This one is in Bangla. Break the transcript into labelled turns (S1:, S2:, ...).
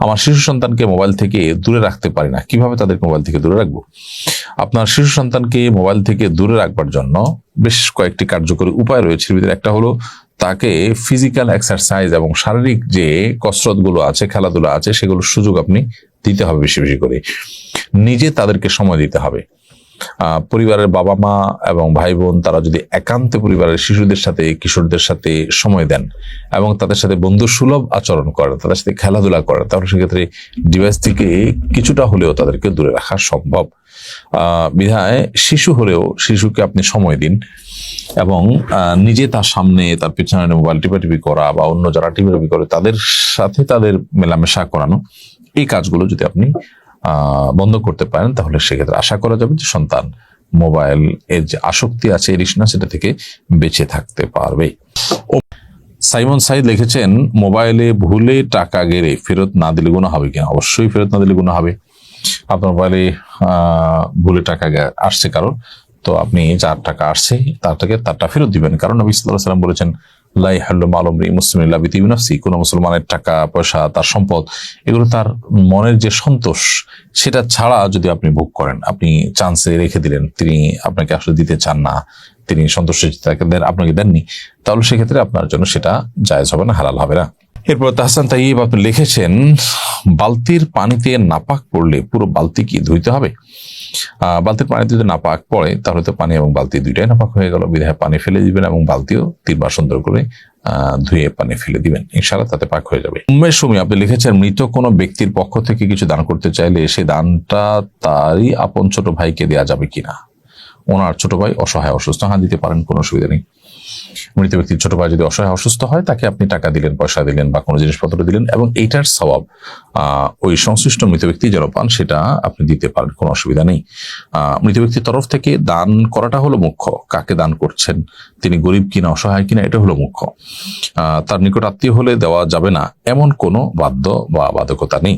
S1: আমার শিশু সন্তানকে মোবাইল থেকে দূরে রাখতে পারি না। কীভাবে তাদেরকে মোবাইল থেকে দূরে রাখব? আপনার শিশু সন্তানকে মোবাইল থেকে দূরে রাখবার জন্য বেশ কয়েকটি কার্যকরী উপায় রয়েছে। ভিতরে একটা হলো তাকে ফিজিক্যাল এক্সারসাইজ এবং শারীরিক যে কসরতগুলো আছে, খেলাধুলা আছে, সেগুলোর সুযোগ আপনি দিতে হবে বেশি বেশি করে। নিজে তাদেরকে সময় দিতে হবে। পরিবারের বাবা মা এবং ভাই বোন তারা যদি একান্তে পরিবারের শিশুদের সাথে, কিশোরদের সাথে সময় দেন এবং তাদের সাথে বন্ধু সুলভ আচরণ করেন, তাদের সাথে খেলাধুলা করেন, তাহলে সেক্ষেত্রে ডিভাইস থেকে কিছুটা হলেও তাদেরকে দূরে রাখা সম্ভব। বিধায় শিশু হলেও শিশুকে আপনি সময় দিন এবং নিজে তার সামনে, তার পিছনে মোবাইল টিপাটিপি করা বা অন্য যারা টিপাটিপি করে, তাদের সাথে তাদের মেলামেশা করানো, এই কাজগুলো যদি আপনি বন্ধ করতে পারেন, তাহলে সেক্ষেত্রে আশা করা যাবে যে সন্তান মোবাইল এর যে আসক্তি আছে এরিসনা সেটা থেকে বেঁচে থাকতে পারবে। সাইমন সাইদ লিখেছেন, মোবাইলে ভুলে টাকা গেড়ে ফেরত না দিলে গুণা হবে কিনা? অবশ্যই ফেরত না দিলে গুণা হবে। আপনার মোবাইলে ভুলে টাকা আসছে কারণ, তো আপনি যার টাকা আসছে, তার থেকে তারটা ফেরত দিবেন। কারণ নবী আলাইহি সাল্লাম বলেছেন লাই হাল্লু মালমরি মুসলিম বিতিবিনাফসি কোন মুসলমানের টাকা, পয়সা, তার সম্পদ, এগুলো তার মনের যে সন্তোষ, সেটা ছাড়া যদি আপনি ভোগ করেন, আপনি চান্সে রেখে দিলেন, তিনি আপনাকে আসলে দিতে চান না, তিনি সন্তুষ্ট তাকে দেন, আপনাকে দেননি, তাহলে সেক্ষেত্রে আপনার জন্য সেটা জায়েজ হবে না, হালাল হবে না। এরপর তাহসান তাইব আপনি লিখেছেন, বালতির পানিতে নাপাক পড়লে পুরো বালতি কি ধুইতে হবে? বালতির পানিতে যদি না পাক পড়ে তাহলে তো পানি এবং বালতি দুইটাই নাপাক হয়ে গেল। বিধায় পানি ফেলে দিবেন এবং বালতিও তিনবার সুন্দর করে আহ, ধুয়ে পানি ফেলে দিবেন। ইনশাআল্লাহ তাতে পাক হয়ে যাবে। উম্মের সময় আপনি লিখেছেন মৃত কোনো ব্যক্তির পক্ষ থেকে কিছু দান করতে চাইলে সে দানটা তারই আপন ছোট ভাইকে দেওয়া যাবে কিনা? ওনার ছোট ভাই অসহায় অসুস্থ। হ্যাঁ দিতে পারেন কোনো সুবিধা নেই। মৃত ব্যক্তির ছোট ভাই যদি অসহায়, অসুস্থ হয়, তাকে আপনি টাকা দিলেন, পয়সা দিলেন বা কোনো জিনিসপত্র দিলেন এবং এইটার স্বভাব ওই সংশ্লিষ্ট মৃত ব্যক্তি যেন পান, সেটা আপনি দিতে পারেন, কোনো অসুবিধা নেই। মৃত ব্যক্তির তরফ থেকে দান করাটা হলো মুখ্য। কাকে দান করছেন? তিনি গরিব কিনা, অসহায় কিনা, এটা হলো মুখ্য। তার নিকট আত্মীয় হলে দেওয়া যাবে না। এমন কোনো বাধ্য বা বাধকতা নেই।